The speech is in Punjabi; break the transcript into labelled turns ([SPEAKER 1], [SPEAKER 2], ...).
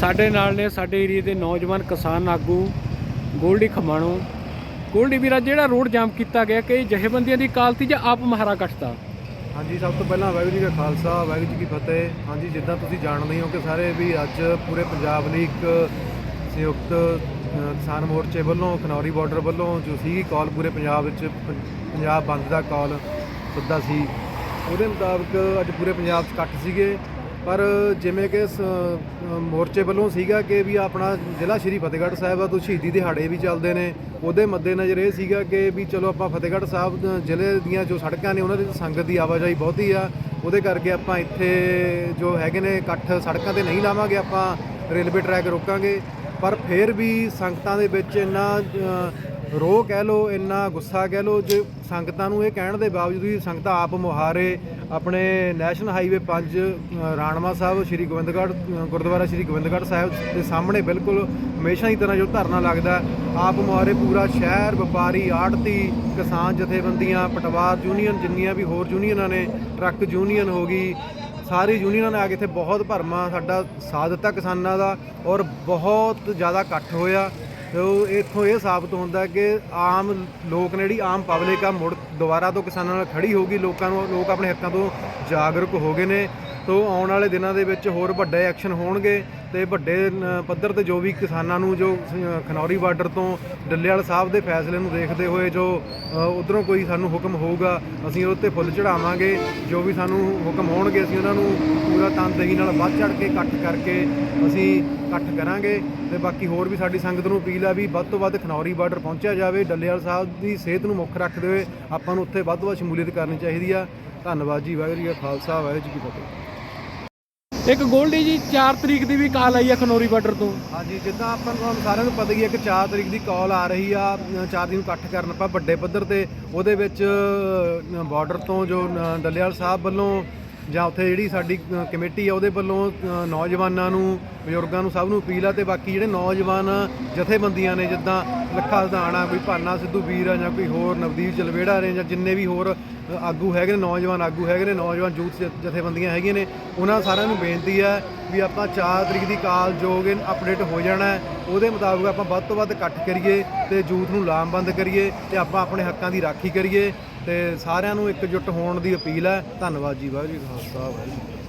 [SPEAKER 1] ਸਾਡੇ ਨਾਲ ਨੇ, ਸਾਡੇ ਏਰੀਏ ਦੇ ਨੌਜਵਾਨ ਕਿਸਾਨ ਆਗੂ, ਗੋਲਡੀ ਖਮਾਣੋ। ਗੋਲਡੀ ਵੀਰਾ, ਜਿਹੜਾ ਰੋਡ ਜਾਮ ਕੀਤਾ ਗਿਆ ਕਿ ਜਹੇਬੰਦੀਆਂ ਦੀ ਕਾਲਤੀ ਜਾਂ ਆਪ ਮਹਾਰਾ ਕੱਟਦਾ
[SPEAKER 2] ਹਾਂਜੀ, ਸਭ ਤੋਂ ਪਹਿਲਾਂ ਵਾਹਿਗੁਰੂ ਜੀ ਕਾ ਖਾਲਸਾ, ਵਾਹਿਗੁਰੂ ਜੀ ਕੀ ਫਤਿਹ। ਹਾਂਜੀ, ਜਿੱਦਾਂ ਤੁਸੀਂ ਜਾਣਦੇ ਹੋ ਕਿ ਸਾਰੇ ਵੀ ਅੱਜ ਪੂਰੇ ਪੰਜਾਬ ਲਈ ਇੱਕ ਸੰਯੁਕਤ ਕਿਸਾਨ ਮੋਰਚੇ ਵੱਲੋਂ, ਖਨੌਰੀ ਬਾਰਡਰ ਵੱਲੋਂ ਜੋ ਸੀਗੀ ਕਾਲ ਪੂਰੇ ਪੰਜਾਬ ਵਿੱਚ ਪੰਜਾਬ ਬੰਦ ਦਾ ਕਾਲ ਸੱਦਾ ਸੀ। ਉਹਦੇ ਮੁਤਾਬਕ ਅੱਜ ਪੂਰੇ ਪੰਜਾਬ 'ਚ ਇਕੱਠ ਸੀਗੇ। ਪਰ ਜਿਵੇਂ ਕਿ ਸ- ਮੋਰਚੇ ਵੱਲੋਂ ਸੀਗਾ ਕਿ ਵੀ ਆਪਣਾ ਜ਼ਿਲ੍ਹਾ ਸ਼੍ਰੀ ਫਤਿਹਗੜ੍ਹ ਸਾਹਿਬ ਆ ਤੋਂ ਸ਼ਹੀਦੀ ਦਿਹਾੜੇ ਵੀ ਚੱਲਦੇ ਨੇ। ਉਹਦੇ ਮੱਦੇਨਜ਼ਰ ਇਹ ਸੀਗਾ ਕਿ ਵੀ ਚਲੋ ਆਪਾਂ ਫਤਿਹਗੜ੍ਹ ਸਾਹਿਬ ਜ਼ਿਲ੍ਹੇ ਦੀਆਂ ਜੋ ਸੜਕਾਂ ਨੇ ਉਹਨਾਂ ਦੇ ਸੰਗਤ ਦੀ ਆਵਾਜਾਈ ਬਹੁਤੀ ਆ। ਉਹਦੇ ਕਰਕੇ ਆਪਾਂ ਇੱਥੇ ਜੋ ਹੈਗੇ ਨੇ ਇਕੱਠ ਸੜਕਾਂ ਤੇ ਨਹੀਂ ਲਾਵਾਂਗੇ ਆਪਾਂ ਰੇਲਵੇ ਟਰੈਕ ਰੋਕਾਂਗੇ। ਪਰ ਫਿਰ ਵੀ ਸੰਗਤਾਂ ਦੇ ਵਿੱਚ ਇੰਨਾ ਅ, ਰੋਹ ਕਹਿ ਲੋ ਇੰਨਾ ਗੁੱਸਾ ਕਹਿ ਲੋ ਜੇ ਸੰਗਤਾਂ ਨੂੰ ਇਹ ਕਹਿਣ ਦੇ ਬਾਵਜੂਦ ਵੀ ਸੰਗਤਾਂ ਆਪ ਮੁਹਾਰੇ ਆਪਣੇ ਨੈਸ਼ਨਲ ਹਾਈਵੇ 5 ਅ, ਰਾਣਵਾ ਸਾਹਿਬ ਸ਼੍ਰੀ ਗੋਬਿੰਦਗੜ੍ਹ ਗੁਰਦੁਆਰਾ ਸ਼੍ਰੀ ਗੋਬਿੰਦਗੜ੍ਹ ਸਾਹਿਬ ਦੇ ਸਾਹਮਣੇ ਬਿਲਕੁਲ ਹਮੇਸ਼ਾ ਹੀ ਤਰ੍ਹਾਂ ਜੋ ਧਰਨਾ ਲੱਗਦਾ। ਆਪ ਮੁਹਾਰੇ ਪੂਰਾ ਸ਼ਹਿਰ ਵਪਾਰੀ ਆੜਤੀ ਕਿਸਾਨ ਜਥੇਬੰਦੀਆਂ ਪਟਵਾਰ ਯੂਨੀਅਨ ਜਿੰਨੀਆਂ ਵੀ ਹੋਰ ਯੂਨੀਅਨਾਂ ਨੇ ਟਰੱਕ ਯੂਨੀਅਨ ਹੋ ਗਈ ਸਾਰੀ ਯੂਨੀਅਨਾਂ ਨੇ ਆ ਕੇ ਇੱਥੇ ਬਹੁਤ ਭਰਮਾ ਸਾਡਾ ਸਾਥ ਦਿੱਤਾ ਕਿਸਾਨਾਂ ਦਾ ਔਰ ਬਹੁਤ ਜ਼ਿਆਦਾ ਇਕੱਠ ਹੋਇਆ। ਤੇ ਉਹ ਇੱਥੋਂ ਇਹ ਸਾਬਤ ਹੁੰਦਾ ਕਿ ਆਮ ਲੋਕ ਨੇ ਜਿਹੜੀ ਆਮ ਪਬਲਿਕ ਆ, ਮੁੜ ਦੁਬਾਰਾ ਤੋਂ ਕਿਸਾਨਾਂ ਨਾਲ ਖੜੀ ਹੋਗੀ ਲੋਕਾਂ ਨੂੰ, ਲੋਕ ਆਪਣੇ ਹੱਕਾਂ ਤੋਂ ਜਾਗਰੂਕ ਹੋ ਗਏ ਨੇ। ਤੋ ਆਉਣ ਵਾਲੇ ਦਿਨਾਂ ਦੇ ਵਿੱਚ ਹੋਰ ਵੱਡੇ ਐਕਸ਼ਨ ਹੋਣਗੇ। ਤੇ ਵੱਡੇ ਪੱਧਰ ਤੇ ਜੋ ਵੀ ਕਿਸਾਨਾਂ ਨੂੰ ਜੋ ਖਨੌਰੀ ਬਾਰਡਰ ਤੋਂ ਡੱਲੇਵਾਲ ਸਾਹਿਬ ਦੇ ਫੈਸਲੇ ਨੂੰ ਦੇਖਦੇ ਹੋਏ ਜੋ ਉਧਰੋਂ ਕੋਈ ਸਾਨੂੰ ਹੁਕਮ ਹੋਊਗਾ, ਅਸੀਂ ਉਹਦੇ 'ਤੇ ਫੁੱਲ ਚੜਾਵਾਂਗੇ ਜੋ ਵੀ ਸਾਨੂੰ ਹੁਕਮ ਹੋਣਗੇ, ਅਸੀਂ ਉਹਨਾਂ ਨੂੰ ਪੂਰਾ ਤਨਦੇਹੀ ਨਾਲ ਵੱਧ ਚੜ ਕੇ, ਇਕੱਠ ਕਰਕੇ ਅਸੀਂ ਇਕੱਠ ਕਰਾਂਗੇ। ਤੇ ਬਾਕੀ ਹੋਰ ਵੀ ਸਾਡੀ ਸੰਗਤ ਨੂੰ ਅਪੀਲ ਆ ਵੀ ਵੱਧ ਤੋਂ ਵੱਧ ਖਨੌਰੀ ਬਾਰਡਰ ਪਹੁੰਚਿਆ ਜਾਵੇ। ਡੱਲੇਵਾਲ ਸਾਹਿਬ ਦੀ ਸਿਹਤ ਨੂੰ ਮੁੱਖ ਰੱਖਦੇ ਹੋਏ ਆਪਾਂ ਨੂੰ ਉੱਥੇ ਵੱਧ ਤੋਂ ਵੱਧ ਸ਼ਮੂਲੀਅਤ ਕਰਨੀ ਚਾਹੀਦੀ ਆ। ਧੰਨਵਾਦ ਜੀ, ਵਾਹਿਗੁਰੂ ਜੀ ਕਾ ਖਾਲਸਾ, ਵਾਹਿਗੁਰੂ ਜੀ ਕੀ ਫਤਿਹ।
[SPEAKER 1] ਇੱਕ ਗੋਲਡੀ ਜੀ 4 ਤਰੀਕ ਦੀ ਵੀ ਕਾਲ ਆਈ ਆ ਖਨੌਰੀ ਬਾਰਡਰ ਤੋਂ।
[SPEAKER 2] ਹਾਂਜੀ, ਜਿੱਦਾਂ ਆਪਾਂ ਨੂੰ ਸਾਰਿਆਂ ਨੂੰ ਪਤਾ ਹੀ ਹੈ ਕਿ 4 ਤਰੀਕ ਦੀ ਕਾਲ ਆ ਰਹੀ ਆ 4 ਦਿਨ ਨੂੰ ਇਕੱਠ ਕਰਨ ਆਪਾਂ ਵੱਡੇ ਪੱਧਰ ਤੇ। ਉਹਦੇ ਵਿੱਚ ਬਾਰਡਰ ਤੋਂ ਜੋ ਨ- ਡੱਲੇਵਾਲ ਸਾਹਿਬ ਵੱਲੋਂ ਜਾਂ ਉੱਥੇ ਜਿਹੜੀ ਸਾਡੀ ਕਮੇਟੀ ਆ, ਉਹਦੇ ਵੱਲੋਂ ਨੌਜਵਾਨਾਂ ਨੂੰ, ਬਜ਼ੁਰਗਾਂ ਨੂੰ ਸਭ ਨੂੰ ਅਪੀਲ ਆ ਤੇ ਬਾਕੀ ਜਿਹੜੇ ਨੌਜਵਾਨ ਜਥੇਬੰਦੀਆਂ ਨੇ, ਜਿੱਦਾਂ ਲੱਖਾ ਸਦਾਣਾ ਕੋਈ ਭਾਨਾ ਸਿੱਧੂ ਵੀਰ ਆ ਜਾਂ ਕੋਈ ਹੋਰ, ਨਵਦੀਪ ਜਲਵੇੜਾ ਨੇ ਜਾਂ ਜਿੰਨੇ ਵੀ ਹੋਰ ਆਗੂ ਹੈਗੇ ਨੇ, ਨੌਜਵਾਨ ਆਗੂ ਹੈਗੇ ਨੇ, ਨੌਜਵਾਨ ਯੂਥ ਜ- ਜਥੇਬੰਦੀਆਂ ਹੈਗੀਆਂ ਨੇ, ਉਹਨਾਂ ਸਾਰਿਆਂ ਨੂੰ ਬੇਨਤੀ ਆ ਵੀ ਆਪਾਂ 4 ਤਰੀਕ ਦੀ ਕਾਲ ਜੋ ਕਿ ਅਪਡੇਟ ਹੋ ਜਾਣਾ ਉਹਦੇ ਮੁਤਾਬਕ ਆਪਾਂ ਵੱਧ ਤੋਂ ਵੱਧ ਇਕੱਠ ਕਰੀਏ ਤੇ ਯੂਥ ਨੂੰ ਲਾਮਬੰਦ ਕਰੀਏ ਤੇ ਆਪਾਂ ਆਪਣੇ ਹੱਕਾਂ ਦੀ ਰਾਖੀ ਕਰੀਏ। ਤੇ ਸਾਰਿਆਂ ਨੂੰ ਇਕਜੁੱਟ ਹੋਣ ਦੀ ਅਪੀਲ ਹੈ। ਧੰਨਵਾਦ ਜੀ ਵਾਹਿਗੁਰੂ ਜੀ ਖਾਲਸਾ ਵਾਹਿਗੁਰੂ